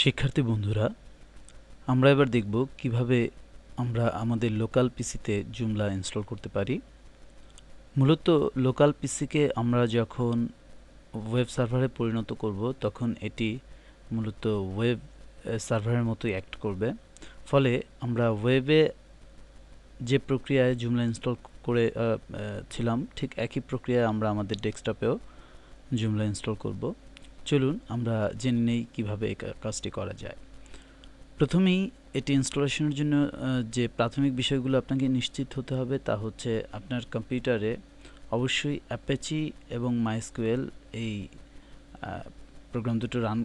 শিক্ষার্থী বন্ধুরা, আমরা এবার দেখব কীভাবে আমরা আমাদের লোকাল পিসিতে জুমলা ইনস্টল করতে পারি। মূলত লোকাল পিসিকে আমরা যখন ওয়েব সার্ভারে পরিণত করব, তখন এটি মূলত ওয়েব সার্ভারের মতোই অ্যাক্ট করবে। ফলে আমরা ওয়েবে যে প্রক্রিয়ায় জুমলা ইনস্টল করে ছিলাম, ঠিক একই প্রক্রিয়ায় আমরা আমাদের ডেস্কটপেও জুমলা ইনস্টল করব। চলুন আমরা জেনে নেই কীভাবে এই কাজটি করা যায়। প্রথমেই এটি ইনস্টলেশনের জন্য যে প্রাথমিক বিষয়গুলো আপনাকে নিশ্চিত হতে হবে তা হচ্ছে আপনার কম্পিউটারে অবশ্যই অ্যাপেচি এবং মাইস্কুয়েল এই প্রোগ্রাম দুটো রান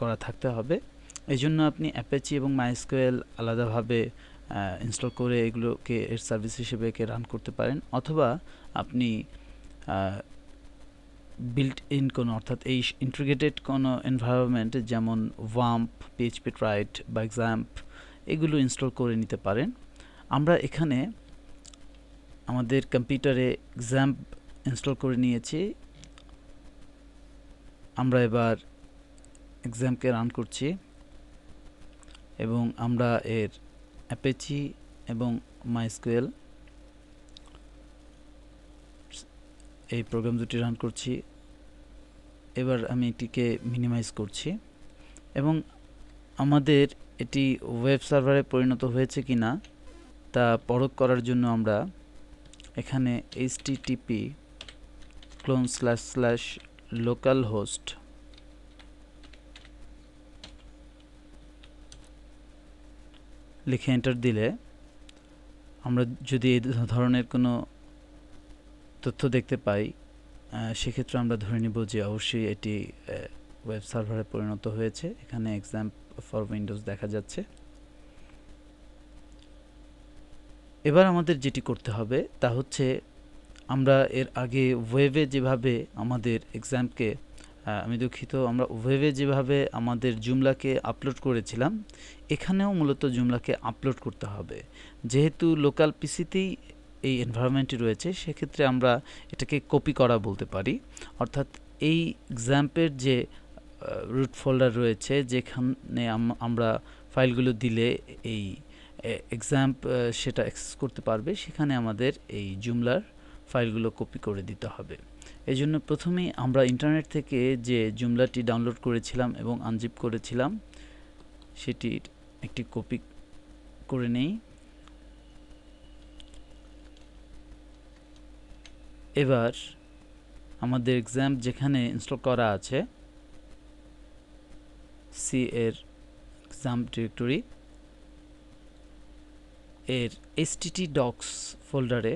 করা থাকতে হবে। এই জন্য আপনি অ্যাপেচি এবং মাইস্কুয়েল আলাদাভাবে ইনস্টল করে এগুলোকে, এর সার্ভিস হিসেবে রান করতে পারেন। অথবা আপনি বিল্ট ইন কোনো, অর্থাৎ এই ইন্টিগ্রেটেড কোনো এনভায়রনমেন্ট যেমন ওয়াম্প পিএইচপি ট্রাইট বা এক্সাম্প এগুলো ইনস্টল করে নিতে পারেন। আমরা এখানে আমাদের কম্পিউটারে এক্সাম্প ইনস্টল করে নিয়েছি। আমরা এবার এক্সামকে রান করছি এবং আমরা এর অ্যাপেচি এবং মাইস্কুয়েল এই প্রোগ্রাম দুটি রান করছি। এবার আমি এটিকে মিনিমাইজ করছি। এবং আমাদের এটি ওয়েব সার্ভারে পরিণত হয়েছে কি না তা পরখ করার জন্য আমরা এখানে http colon slash slash localhost লিখে এন্টার দিলে আমরা যদি এই ধরনের কোনো তথ্য দেখতে পাই সেক্ষেত্রে আমরা ধরে নিব যে অবশ্যই এটি ওয়েব সার্ভারে পরিণত হয়েছে। এখানে এক্সাম ফর উইন্ডোজ দেখা যাচ্ছে। এবার আমাদের যেটি করতে হবে তা হচ্ছে আমরা এর আগে ওয়েবে যেভাবে আমাদের এক্সামকে আমি দুঃখিত, আমরা ওয়েবে যেভাবে আমাদের জুমলাকে আপলোড করেছিলাম, এখানেও মূলত জুমলাকে আপলোড করতে হবে। যেহেতু লোকাল পিসিতেই এই এনভায়রনমেন্টটি রয়েছে, সেক্ষেত্রে আমরা এটাকে কপি করা বলতে পারি। অর্থাৎ এই এক্সাম্পের যে রুট ফোল্ডার রয়েছে, যেখানে আমরা ফাইলগুলো দিলে এই এক্সাম্প সেটা অ্যাক্সেস করতে পারবে, সেখানে আমাদের এই জুমলার ফাইলগুলো কপি করে দিতে হবে। এই জন্য প্রথমেই আমরা ইন্টারনেট থেকে যে জুমলাটি ডাউনলোড করেছিলাম এবং আনজিপ করেছিলাম, সেটির একটি কপি করে নেই। এবার আমাদের এক্সাম যেখানে ইনস্টল করা আছে সি এর এক্সাম ডিরেক্টরি এর এসটিটি ডক্স ফোল্ডারে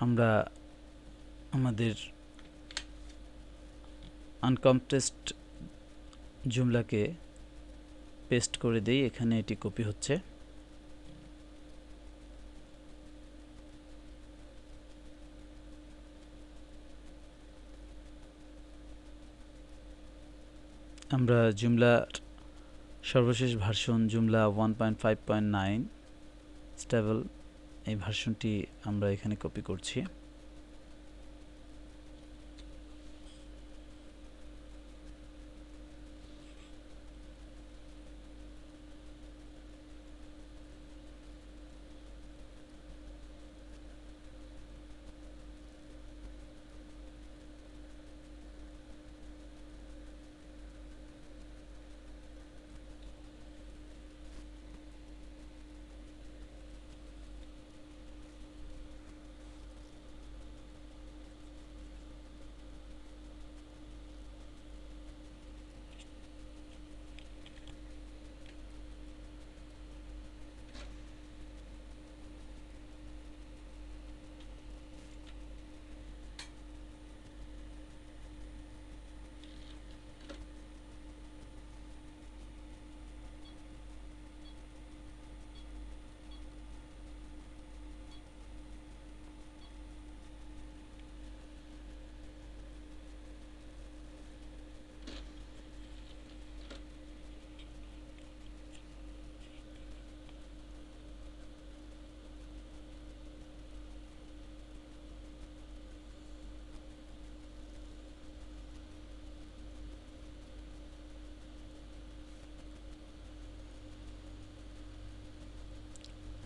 আমরা আমাদের আনকম্প্রেসড জুমলাকে পেস্ট করে দেই। এখানে এটি কপি হচ্ছে। আমরা জুমলার সর্বশেষ version Joomla one point five point nine stable এই ভার্সনটি আমরা এখানে কপি করছি।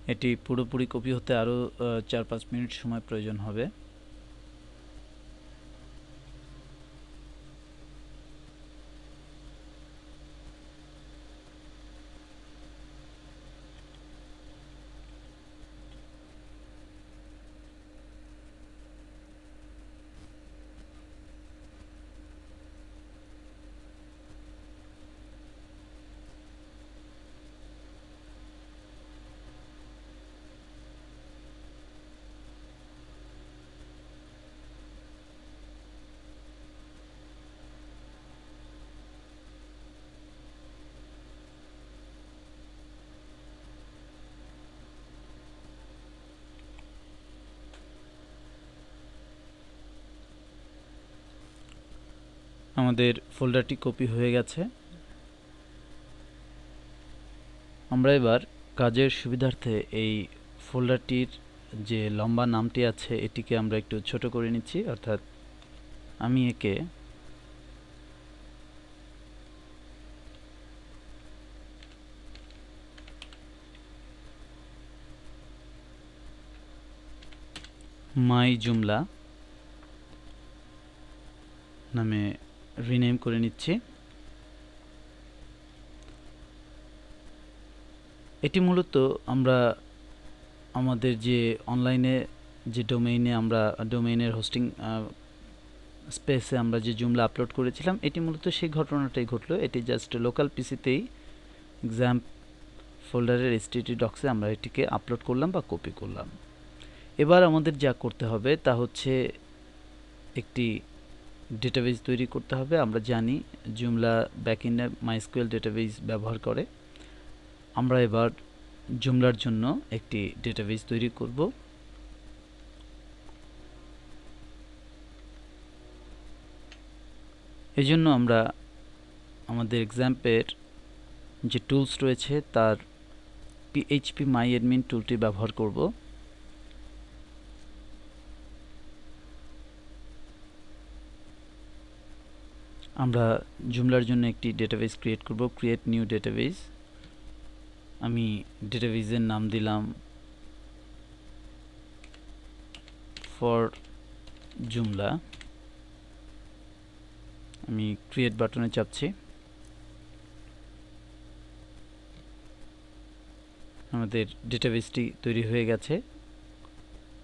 এটি পুরোপুরি কপি হতে আরও চার পাঁচ মিনিট সময় প্রয়োজন হবে। আমাদের ফোল্ডারটি কপি হয়ে গেছে। আমরা এবার কাজের সুবিধার্থে এই ফোল্ডারটির যে লম্বা নামটি আছে, এটিকে আমরা একটু ছোট করে নিচ্ছি, অর্থাৎ আমি একে মাই জুমলা নামে রিনেম করে নিচ্ছি। এটি মূলত আমরা আমাদের যে অনলাইনে যে ডোমেইনে আমরা ডোমেইনের হোস্টিং স্পেসে আমরা যে জুমলা আপলোড করেছিলাম, এটি মূলত সেই ঘটনাটাই ঘটলো। এটি জাস্ট লোকাল পিসিতেই এক্সাম ফোল্ডারের এসটিটি ডক্সে আমরা এটিকে আপলোড করলাম বা কপি করলাম। এবার আমাদের যা করতে হবে তা হচ্ছে একটি ডেটাবেস তৈরি করতে হবে। আমরা জানি জুমলা ব্যাকইন্ডে মাইস্কুয়েল ডেটাবেজ ব্যবহার করে। আমরা এবার জুমলার জন্য একটি ডেটাবেজ তৈরি করব। এই জন্য আমরা আমাদের এক্সাম্পের যে টুলস রয়েছে, তার পিএইচপি মাই অ্যাডমিন টুলটি ব্যবহার করব। আমরা জুমলার জন্য একটি ডেটাবেস ক্রিয়েট করব ক্রিয়েট নিউ ডেটাবেস আমি ডেটাবেসের নাম দিলাম ফর জুমলা। আমি ক্রিয়েট বাটনে চাপছি। আমাদের ডেটাবেসটি তৈরি হয়ে গেছে।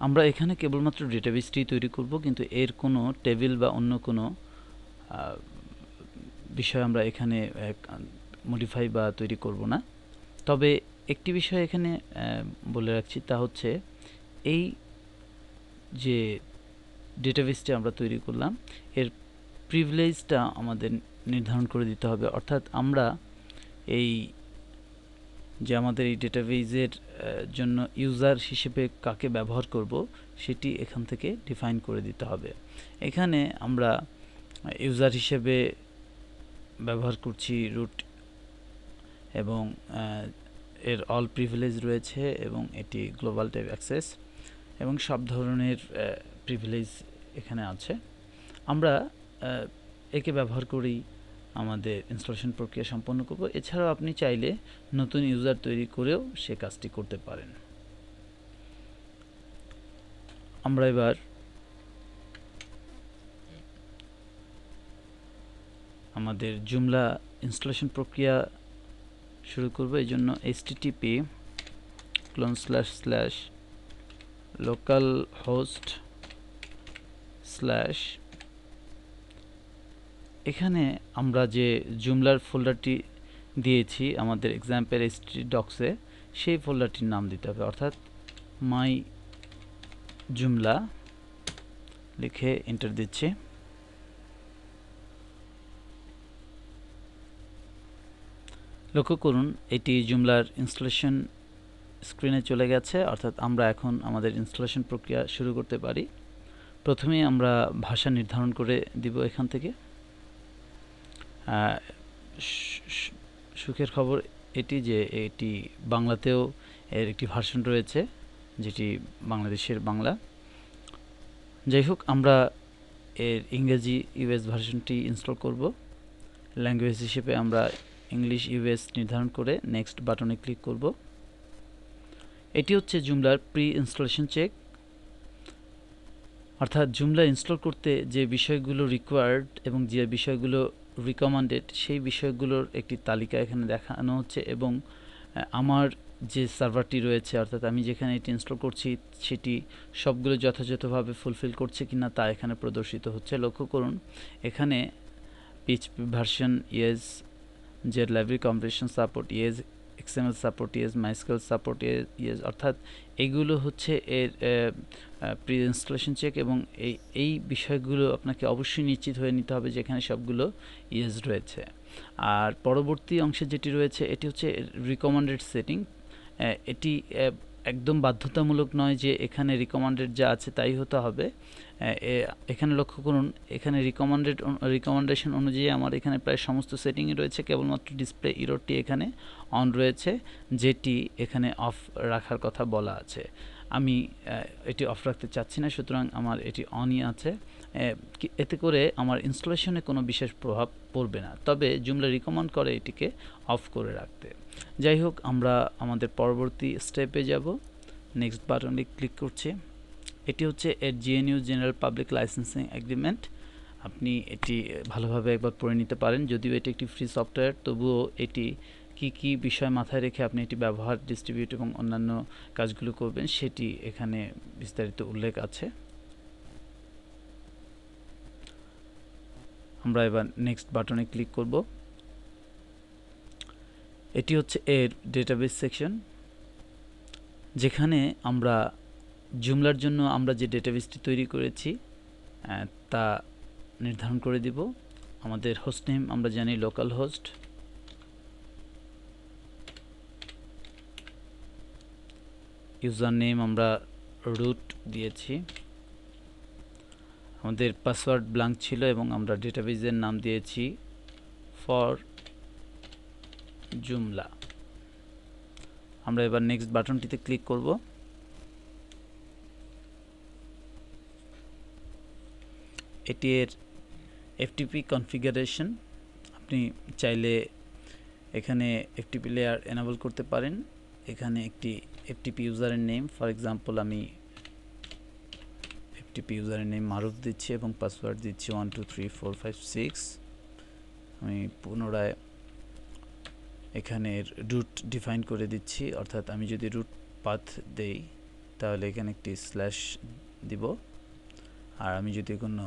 আমরা এখানে কেবলমাত্র ডেটাবেসটি তৈরি করব, কিন্তু এর কোনো টেবিল বা অন্য কোনো বিষয় আমরা এখানে মডিফাই বা তৈরি করব না। তবে একটি বিষয় এখানে বলে রাখছি তা হচ্ছে, এই যে ডেটাবেসটি আমরা তৈরি করলাম, এর প্রিভিলেজটা আমাদের নির্ধারণ করে দিতে হবে। অর্থাৎ আমরা এই যে আমাদের এই ডেটাবেজের জন্য ইউজার হিসেবে কাকে ব্যবহার করব, সেটি এখান থেকে ডিফাইন করে দিতে হবে। এখানে আমরা ইউজার হিসেবে ব্যবহার করছি রুট এবং এর অল প্রিভিলেজ রয়েছে এবং এটি গ্লোবাল টাইপ অ্যাক্সেস এবং সব ধরনের প্রিভিলেজ এখানে আছে। আমরা একে ব্যবহার করি আমাদের ইনস্টলেশন প্রক্রিয়া সম্পন্ন করব। এছাড়াও আপনি চাইলে নতুন ইউজার তৈরি করেও সে কাজটি করতে পারেন। আমরা এবার আমাদের জুমলা ইনস্টলেশন প্রক্রিয়া শুরু করব। এই জন্য HTTP colon slash slash localhost slash এখানে আমরা যে জুমলার ফোল্ডারটি দিয়েছি আমাদের এক্সাম্পল এইচটি ডক্সে সেই ফোল্ডারটির নাম দিতে হবে। অর্থাৎ মাই জুমলা লিখে এন্টার দিচ্ছি। লক্ষ্য করুন, এটি জুমলার ইনস্টলেশন স্ক্রিনে চলে গেছে, অর্থাৎ আমরা এখন আমাদের ইনস্টলেশন প্রক্রিয়া শুরু করতে পারি। প্রথমেই আমরা ভাষা নির্ধারণ করে দিব এখান থেকে। সুখের খবর এটি যে এটি বাংলাতেও এর একটি ভার্সন রয়েছে, যেটি বাংলাদেশের বাংলা। যাই হোক, আমরা এর ইংরেজি, ইউএস ভার্সনটি ইনস্টল করব। ল্যাঙ্গুয়েজ হিসেবে আমরা ইংলিশ ইউএস নির্ধারণ করে নেক্সট বাটনে ক্লিক করব। এটি হচ্ছে জুমলার প্রি ইনস্টলেশন চেক অর্থাৎ জুমলা ইনস্টল করতে যে বিষয়গুলো রিকোয়ার্ড এবং যে বিষয়গুলো রিকমেন্ডেড সেই বিষয়গুলোর একটি তালিকা এখানে দেখানো হচ্ছে এবং আমার যে সার্ভারটি রয়েছে, অর্থাৎ আমি যেখানে এটি ইনস্টল করছি, সেটি সবগুলো যথাযথভাবে ফুলফিল করছে কিনা তা এখানে প্রদর্শিত হচ্ছে। লক্ষ্য করুন, এখানে PHP version yes Z library competition support yes XML support yes MySQL support yes অর্থাৎ এগুলো হচ্ছে এর প্রি ইনস্টলেশন চেক এবং এই এই বিষয়গুলো আপনাকে অবশ্যই নিশ্চিত হয়ে নিতে হবে যেখানে সবগুলো ইয়েজ রয়েছে। আর পরবর্তী অংশে যেটি রয়েছে, এটি হচ্ছে রিকমেন্ডেড সেটিং এটি একদম বাধ্যতামূলক নয় যে এখানে রিকমেন্ডেড যা আছে তাই হতে হবে। এখানে লক্ষ্য করুন, এখানে রিকমেন্ডেড রিকমেন্ডেশন অনুযায়ী আমার এখানে প্রায় সমস্ত সেটিংই রয়েছে, কেবলমাত্র ডিসপ্লে ইরোডটি এখানে অন রয়েছে, যেটি এখানে অফ রাখার কথা বলা আছে। আমি এটি অফ রাখতে চাচ্ছি না, সুতরাং আমার এটি অনই আছে। এতে করে আমার ইনস্টলেশনে কোনো বিশেষ প্রভাব পড়বে না। তবে জুমলা রিকমেন্ড করে এটিকে অফ করে রাখতে। যাই হোক, আমরা আমাদের পরবর্তী স্টেপে যাব। নেক্সট বাটনে ক্লিক করছি। এটি হচ্ছে এর GNU general public licensing agreement আপনি এটি ভালোভাবে একবার পড়ে নিতে পারেন। যদিও এটি একটি ফ্রি সফটওয়্যার তবুও এটি কি কি বিষয় মাথায় রেখে আপনি এটি ব্যবহার ডিস্ট্রিবিউট এবং অন্যান্য কাজগুলো করবেন, সেটি এখানে বিস্তারিত উল্লেখ আছে। আমরা এবার নেক্সট বাটনে ক্লিক করব। এটি হচ্ছে এর ডেটাবেস সেকশন যেখানে আমরা জুমলার জন্য আমরা যে ডেটাবেসটি তৈরি করেছি তা নির্ধারণ করে দিব। আমাদের হোস্ট নেম আমরা জানি লোকাল হোস্ট ইউজার নেম আমরা রুট দিয়েছি। আমাদের পাসওয়ার্ড ব্লাঙ্ক ছিল এবং আমরা ডেটাবেজের নাম দিয়েছি। For Joomla. আমরা এবার নেক্সট বাটনটিতে ক্লিক করব। এর এফটিপি কনফিগারেশন আপনি চাইলে এখানে এফটিপি লেয়ার এনাবল করতে পারেন। এখানে একটি এফটিপি ইউজারের নেম ফর এক্সাম্পল আমি এফটিপি ইউজারের নেম মারুফ দিচ্ছি এবং পাসওয়ার্ড দিচ্ছি one two three four five six আমি পুনরায় এখানে রুট ডিফাইন করে দিচ্ছি, অর্থাৎ আমি যদি রুট পাথ দেই, তাহলে এখানে একটি স্ল্যাশ দিব। আর আমি যদি কোনো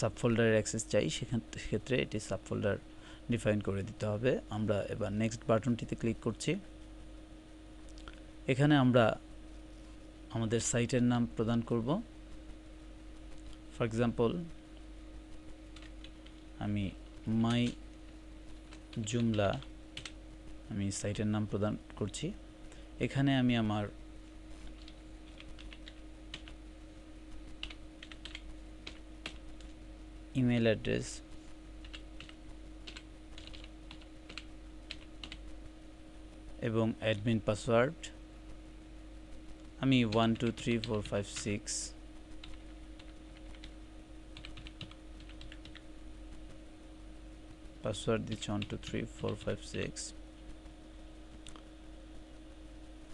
সাবফোল্ডারের অ্যাক্সেস চাই, সেখান ক্ষেত্রে এটি সাবফোল্ডার ডিফাইন করে দিতে হবে। আমরা এবার নেক্সট বাটনটিতে ক্লিক করছি। এখানে আমরা আমাদের সাইটের নাম প্রদান করব। ফর এক্সাম্পল আমি মাই জুমলা আমি সাইটের নাম প্রদান করছি। এখানে আমি আমার ইমেল অ্যাড্রেস এবং অ্যাডমিন পাসওয়ার্ড। আমি one, two, three, four, five, six password দিচ্ছি one, two, three, four, five, six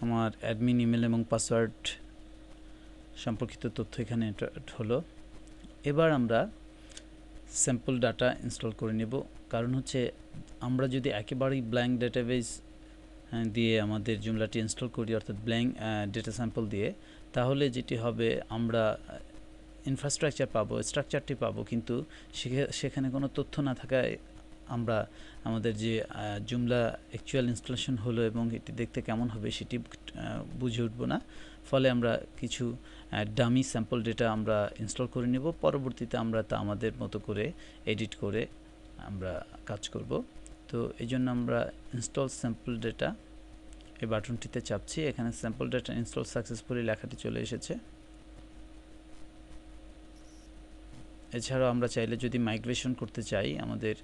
আমার অ্যাডমিন ইমেল এবং পাসওয়ার্ড সম্পর্কিত তথ্য এখানে হলো। এবার আমরা স্যাম্পল ডাটা ইনস্টল করে নেব। কারণ হচ্ছে আমরা যদি একেবারেই ব্ল্যাঙ্ক ডেটাবেস দিয়ে আমাদের জুমলাটি ইনস্টল করি, অর্থাৎ ব্ল্যাঙ্ক ডেটা স্যাম্পল দিয়ে, তাহলে যেটি হবে আমরা ইনফ্রাস্ট্রাকচার পাবো স্ট্রাকচারটি পাবো, কিন্তু সেখানে কোনো তথ্য না থাকায় আমরা আমাদের যে জুমলা অ্যাকচুয়াল ইনস্টলেশন হলো এবং এটি দেখতে কেমন হবে সেটি বুঝে উঠব না। ফলে আমরা কিছু ডামি স্যাম্পল ডেটা আমরা ইনস্টল করে নেব। পরবর্তীতে আমরা তা আমাদের মতো করে এডিট করে আমরা কাজ করব। তো এই জন্য আমরা ইনস্টল স্যাম্পল ডেটা এই বাটনটিতে চাপছি। এখানে স্যাম্পল ডেটা ইনস্টল সাকসেসফুলি লেখাটি চলে এসেছে। এছাড়াও আমরা চাইলে যদি মাইগ্রেশন করতে চাই, আমাদের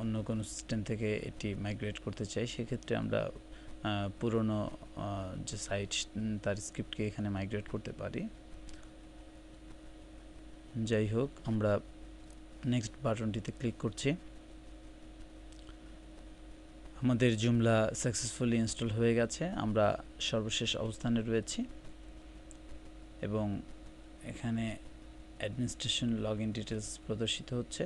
অন্য কোনো সিস্টেম থেকে এটি মাইগ্রেট করতে চাই, সেক্ষেত্রে আমরা পুরনো যে সাইট তার স্ক্রিপ্টকে এখানে মাইগ্রেট করতে পারি। যাই হোক, আমরা নেক্সট বাটনটিতে ক্লিক করছি। আমাদের জুমলা সাকসেসফুলি ইনস্টল হয়ে গেছে, আমরা সর্বশেষ অবস্থানে রয়েছি। এবং এখানে অ্যাডমিনিস্ট্রেশন লগ ইন ডিটেলস প্রদর্শিত হচ্ছে।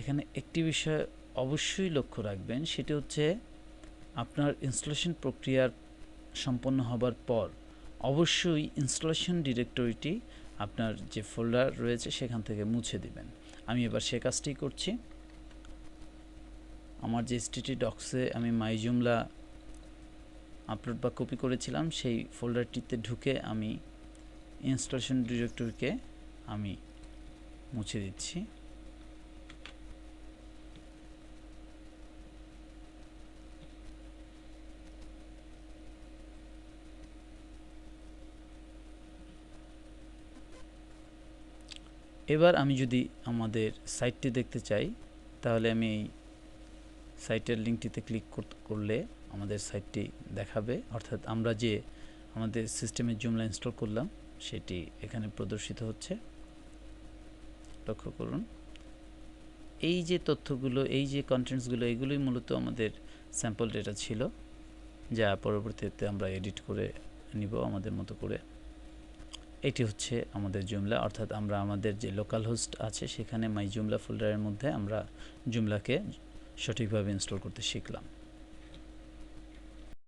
এখানে একটি বিষয় অবশ্যই লক্ষ্য রাখবেন, সেটি হচ্ছে আপনার ইনস্টলেশন প্রক্রিয়ার সম্পন্ন হবার পর অবশ্যই ইনস্টলেশন ডিরেক্টরিটি আপনার যে ফোল্ডার রয়েছে সেখান থেকে মুছে দিবেন। আমি এবার সে কাজটি করছি। আমার যে এসটিটি ডক্সে আমি মাইজুমলা আপলোড বা কপি করেছিলাম, সেই ফোল্ডারটিতে ঢুকে আমি ইনস্টলেশন ডিরেক্টরিকে আমি মুছে দিচ্ছি। এবার আমি যদি আমাদের সাইটটি দেখতে চাই, তাহলে আমি এই সাইটের লিঙ্কটিতে ক্লিক করলে আমাদের সাইটটি দেখাবে। অর্থাৎ আমরা যে আমাদের সিস্টেমে জুমলা ইনস্টল করলাম, সেটি এখানে প্রদর্শিত হচ্ছে। লক্ষ্য করুন। এই যে তথ্যগুলো, এই যে কন্টেন্টসগুলো এগুলোই মূলত আমাদের স্যাম্পল ডেটা ছিল, যা পরবর্তীতে আমরা এডিট করে নিব আমাদের মতো করে। এটি হচ্ছে আমাদের জুমলা, অর্থাৎ আমরা আমাদের যে লোকাল হোস্ট আছে সেখানে মাই জুমলা ফোল্ডারের মধ্যে আমরা জুমলাকে সঠিকভাবে ইনস্টল করতে শিখলাম।